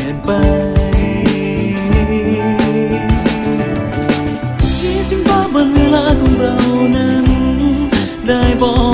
ียนไป ที่จริงว่าบนเวลาของเรานั้น ได้บอก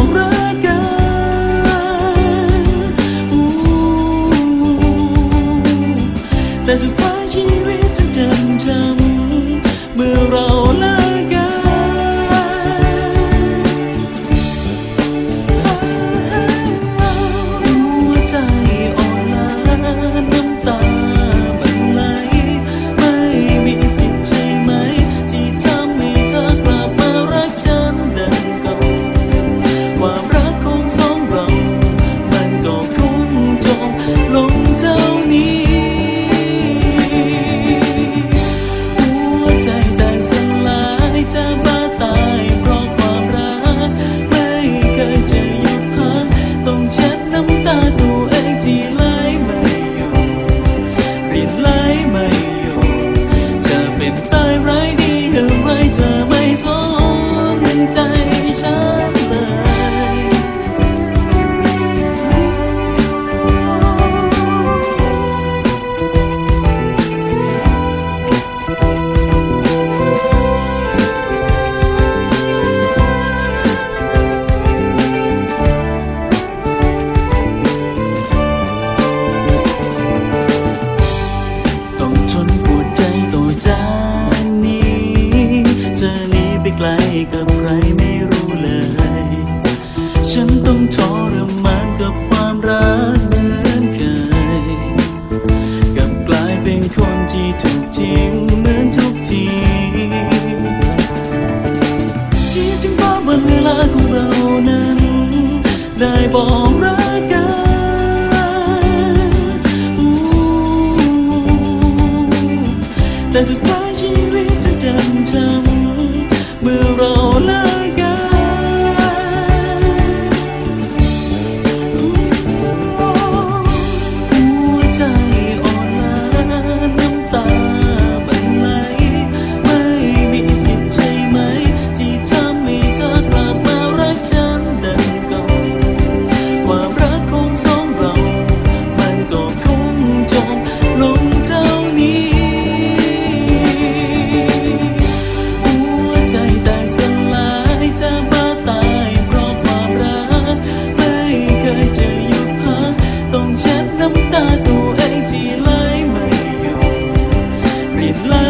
กับใครไม่รู้เลย ฉันต้องทรมานกับความรักเหมือนเคยกับกลายเป็นคนที่ถูกทิ้งเหมือนทุกทีที่จริงว่าวันเวลาของเรานั้น ได้บอกรักกันแต่สุดท้ายชีวิตจะจำจำ Oh. breathe life.